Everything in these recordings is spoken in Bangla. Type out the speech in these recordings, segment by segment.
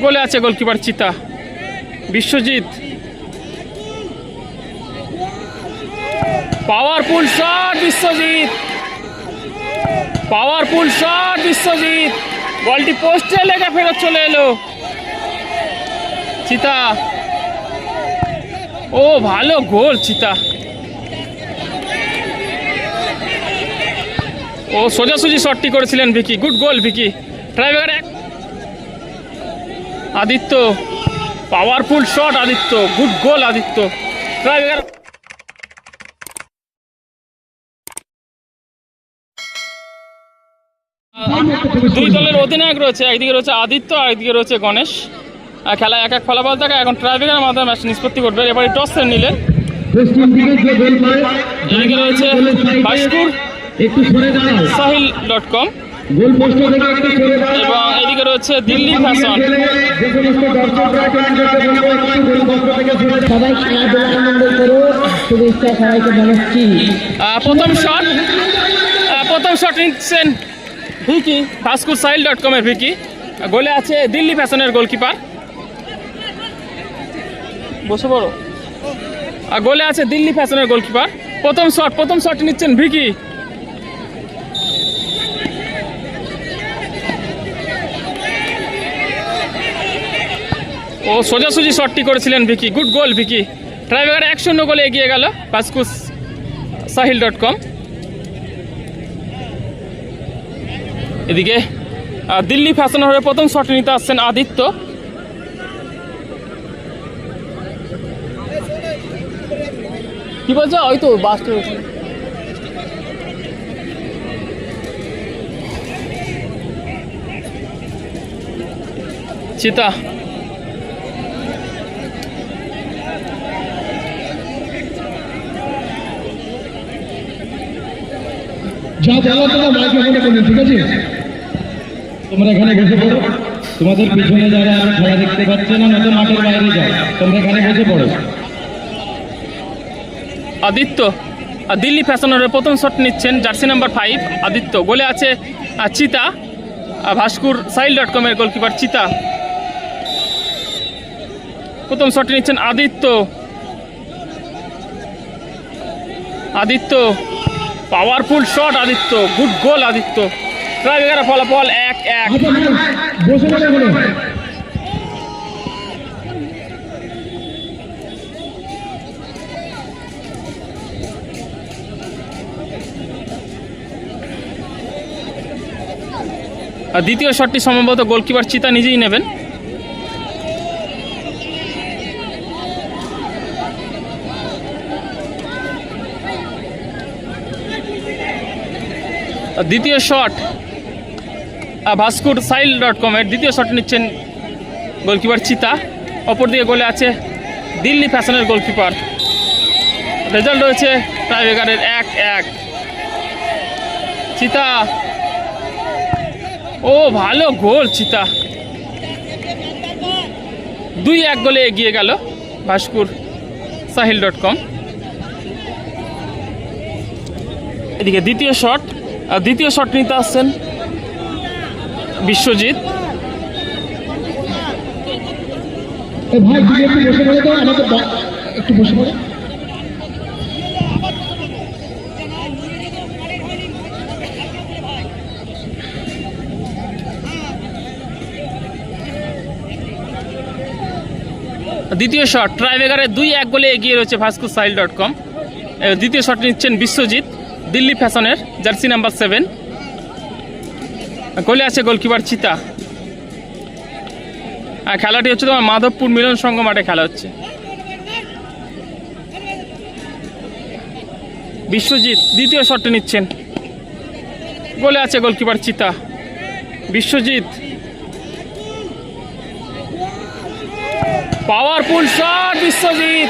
গোলে আছে goalkeeper Chita. Biswajit. Powerful shot Biswajit. Powerful shot Biswajit. বলটি পোস্টে লেগে ফেরত চলে এলো। চিতা। ও, ভালো গোল চিতা। ও, সোজাসুজি শটটি করেছিলেন Vicky. Good goal Vicky. Driver এক Aditya powerful shot Aditya good goal Aditya. দুই দলের অধিনায়ক রয়েছে একদিকে রয়েছে আদিত্য আর একদিকে রয়েছে গণেশ। খেলা এক এক ফলাফল থাকে এখন ট্রাইব্রেকারের মাধ্যমে ম্যাচ নিষ্পত্তি করবে এবারে টস এদিকে রয়েছে সাহিল ডট কম এবং এদিকে রয়েছে দিল্লি ফ্যাশন সবাই খেলাধুলা আনন্দ করো শুভেচ্ছা সবাইকে জানাচ্ছি। প্রথম শট প্রথম শট নিচ্ছেন ভিকি ভাস্কুর সাইল ডট কমের ভিকি। গোলে আছে দিল্লি ফ্যাশনের গোলকিপার বসে পড়ো। আর গোলে আছে দিল্লি ফ্যাশনের গোলকিপার প্রথম শট প্রথম শট নিচ্ছেন ভিকি। ও সোজাসুজি শটটি করেছিলেন Vicky. Good goal Vicky. Driver এক শূন্য গোলে এগিয়ে গেল ভাস্কুস সাহিল ডট কম এদিকে দিল্লি ফ্যাশন হয়ে প্রথম শট নিতে আসছেন আদিত্য। কি বলছো? ওই তো বাসটা চিতা যা বলো তোমরা মাইক্রোফোনে করবে ঠিক আছে? তোমরা এখানে বসে পড়ো। তোমাদের পিছনে যারা আর খেলা দেখতে পাচ্ছে না, নয়তো মাঠের বাইরে যাও। তোমরা এখানে বসে পড়ো। আদিত্য দিল্লি ফ্যাশনের প্রথম শট নিচ্ছেন জার্সি নাম্বার ফাইভ আদিত্য। গোলে আছে চিতা ভাস্কুর সাইল ডট কমের গোলকিপার চিতা। প্রথম শট নিচ্ছেন Aditya. Aditya powerful shot Aditya, good goal Aditya. Tiebreaker ফলাফল এক এক। দ্বিতীয় শটটি সম্ভবত গোলকিপার চিতা নিজেই নেবেন। দ্বিতীয় শট ভাস্কুর সাইল ডট কমের দ্বিতীয় শট নিচ্ছেন গোলকিপার চিতা। অপরদিকে গোলে আছে দিল্লি ফ্যাশনের গোলকিপার রেজাল্ট রয়েছে টাইব্রেকারের এক এক। চিতা, ও, ভালো গোল চিতা। দুই এক গোলে এগিয়ে গেল ভাস্কুর সাহিল ডট কম এদিকে দ্বিতীয় শট দ্বিতীয় শট নিতে আসছেন বিশ্বজিৎ। দ্বিতীয় শট ট্রাইবেগারের দুই এক গোলে এগিয়ে রয়েছে ভাস্কুর সাইল ডট কম। দ্বিতীয় শট নিচ্ছেন বিশ্বজিৎ। দিল্লি ফ্যাশনের, জার্সি নাম্বার সেভেন। গোলে আছে গোলকিপার চিতা। আর খেলাটি হচ্ছে তোমার মাধবপুর মিলন সংঘ মাঠে খেলা হচ্ছে। বিশ্বজিৎ দ্বিতীয় শটটি নিচ্ছেন। গোলে আছে goalkeeper Chita. Biswajit. Powerful shot Biswajit.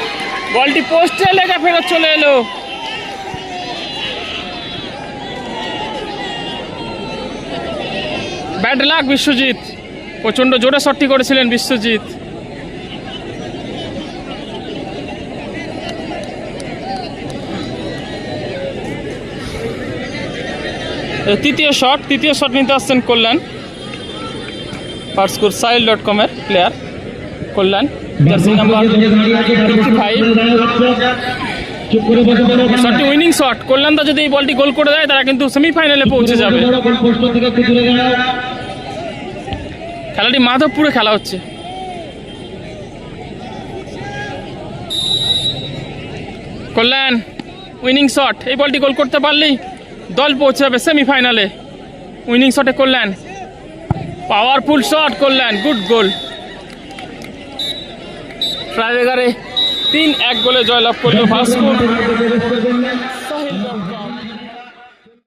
বলটি পোস্টে লেগে ফেরত চলে এলো। Bad luck Biswajit. প্রচণ্ড জোরে শটটি করেছিলেন বিশ্বজিৎ। তৃতীয় শট তৃতীয় শট নিতে আসছেন কল্যাণ। ফার্স্টস্কোর সাইল ডট কমের player Kalyan. Jersey number fifty five শটটি winning shot কল্যাণদা যদি এই বলটি গোল করে দেয় তারা কিন্তু সেমিফাইনালে পৌঁছে যাবে। খেলাটি মাধবপুরে খেলা হচ্ছে। কল্যাণ উইনিং শট এই বলটি গোল করতে পারলেই দল পৌঁছে যাবে সেমিফাইনালে উইনিং শটে Kalyan. Powerful shot Kalyan good goal ট্রাইবেগারে তিন এক গোলে জয়লাভ করল ভাস্কর।